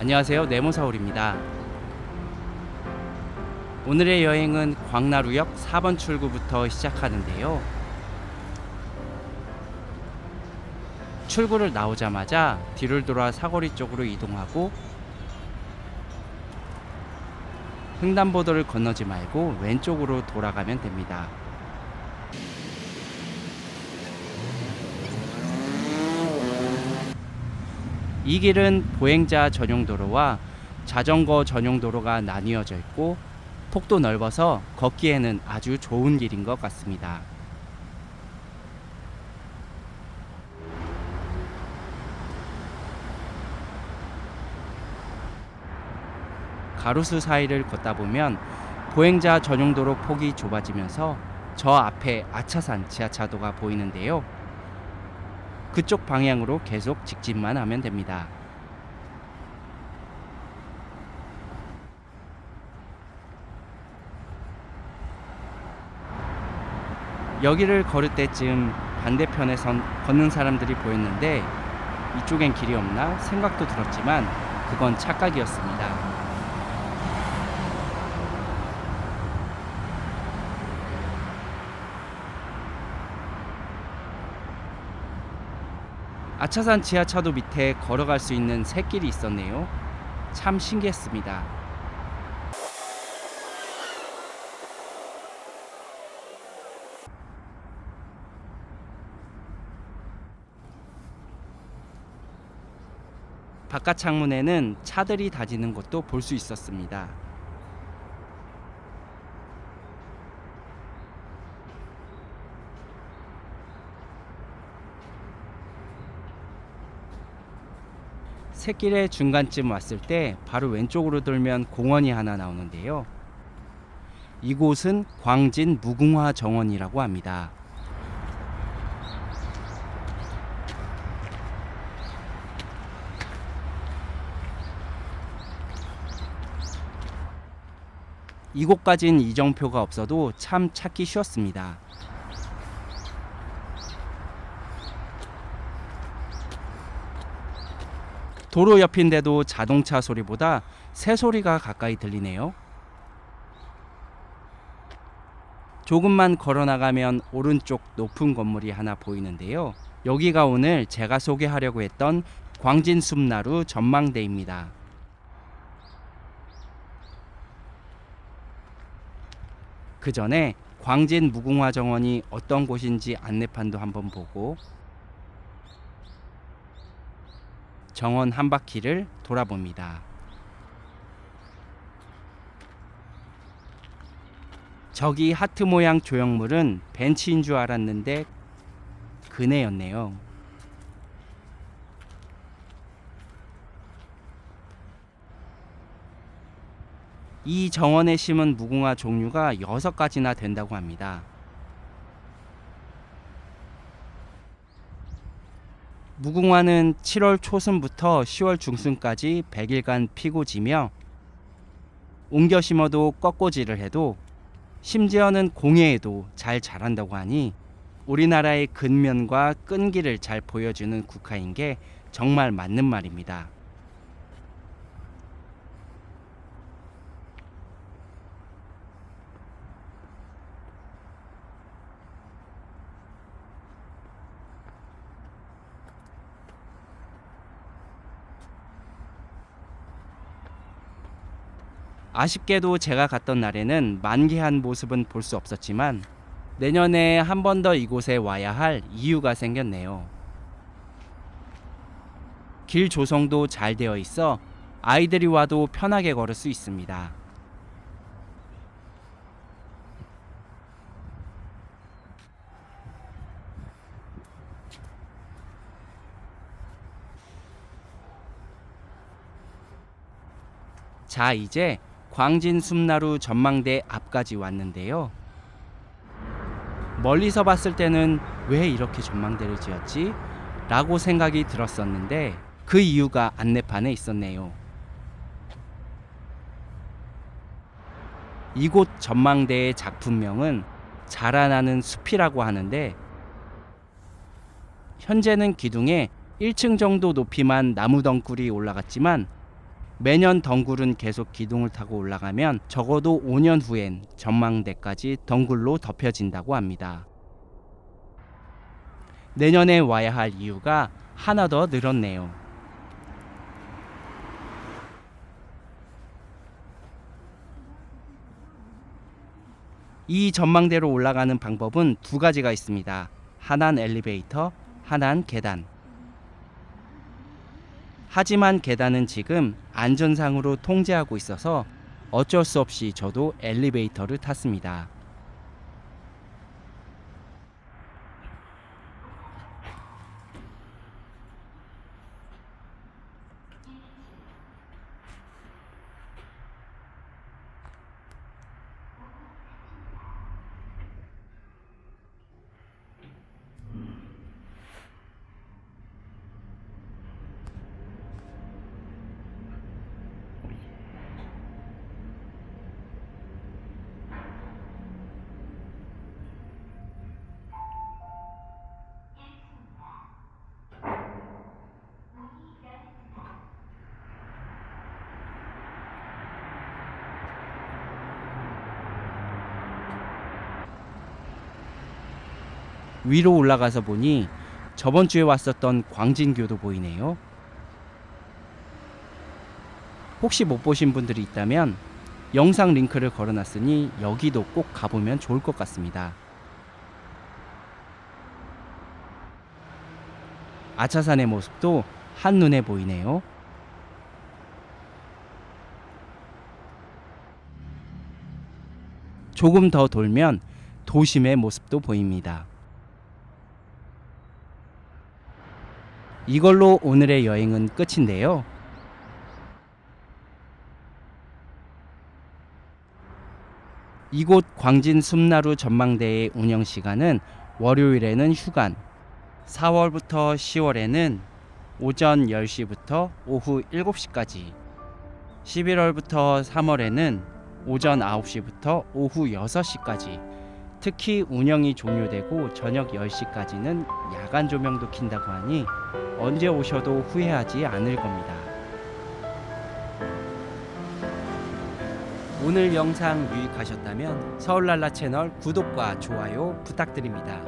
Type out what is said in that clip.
안녕하세요. 네모사울입니다. 오늘의 여행은 광나루역 4번 출구부터 시작하는데요. 출구를 나오자마자 뒤를 돌아 사거리 쪽으로 이동하고 횡단보도를 건너지 말고 왼쪽으로 돌아가면 됩니다. 이 길은 보행자 전용 도로와 자전거 전용 도로가 나뉘어져 있고 폭도 넓어서 걷기에는 아주 좋은 길인 것 같습니다. 가로수 사이를 걷다 보면 보행자 전용 도로 폭이 좁아지면서 저 앞에 아차산 지하차도가 보이는데요. 그쪽 방향으로 계속 직진만 하면 됩니다. 여기를 걸을 때쯤 반대편에 선 걷는 사람들이 보였는데 이쪽엔 길이 없나 생각도 들었지만 그건 착각이었습니다. 아차산 지하차도 밑에 걸어갈 수 있는 샛길이 있었네요. 참 신기했습니다. 바깥 창문에는 차들이 다지는 것도 볼 수 있었습니다. 새길의 중간쯤 왔을 때 바로 왼쪽으로 돌면 공원이 하나 나오는데요. 이곳은 광진 무궁화 정원이라고 합니다. 이곳까진 이정표가 없어도 참 찾기 쉬웠습니다. 도로 옆인데도 자동차 소리보다 새 소리가 가까이 들리네요. 조금만 걸어 나가면 오른쪽 높은 건물이 하나 보이는데요. 여기가 오늘 제가 소개하려고 했던 광진 숲나루 전망대입니다. 그 전에 광진 무궁화 정원이 어떤 곳인지 안내판도 한번 보고 정원 한 바퀴를 돌아봅니다. 저기 하트 모양 조형물은 벤치인 줄 알았는데 그네였네요. 이 정원에 심은 무궁화 종류가 여섯 가지나 된다고 합니다. 무궁화는 7월 초순부터 10월 중순까지 100일간 피고 지며 옮겨 심어도 꺾고지를 해도 심지어는 공예에도 잘 자란다고 하니 우리나라의 근면과 끈기를 잘 보여주는 국화인 게 정말 맞는 말입니다. 아쉽게도 제가 갔던 날에는 만개한 모습은 볼 수 없었지만 내년에 한 번 더 이곳에 와야 할 이유가 생겼네요. 길 조성도 잘 되어 있어 아이들이 와도 편하게 걸을 수 있습니다. 자, 이제 광진 숲나루 전망대 앞까지 왔는데요. 멀리서 봤을 때는 왜 이렇게 전망대를 지었지? 라고 생각이 들었었는데 그 이유가 안내판에 있었네요. 이곳 전망대의 작품명은 자라나는 숲이라고 하는데 현재는 기둥에 1층 정도 높이만 나무 덩굴이 올라갔지만 매년 덩굴은 계속 기둥을 타고 올라가면 적어도 5년 후엔 전망대까지 덩굴로 덮여진다고 합니다. 내년에 와야 할 이유가 하나 더 늘었네요. 이 전망대로 올라가는 방법은 두 가지가 있습니다. 하나는 엘리베이터, 하나는 계단. 하지만 계단은 지금 안전상으로 통제하고 있어서 어쩔 수 없이 저도 엘리베이터를 탔습니다. 위로 올라가서 보니 저번 주에 왔었던 광진교도 보이네요. 혹시 못 보신 분들이 있다면 영상 링크를 걸어놨으니 여기도 꼭 가보면 좋을 것 같습니다. 아차산의 모습도 한눈에 보이네요. 조금 더 돌면 도심의 모습도 보입니다. 이걸로 오늘의 여행은 끝인데요. 이곳 광진 숨나루 전망대의 운영 시간은 월요일에는 휴관, 4월부터 10월에는 오전 10시부터 오후 7시까지, 11월부터 3월에는 오전 9시부터 오후 6시까지, 특히 운영이 종료되고 저녁 10시까지는 야간 조명도 킨다고 하니 언제 오셔도 후회하지 않을 겁니다. 오늘 영상 유익하셨다면 서울랄라 채널 구독과 좋아요 부탁드립니다.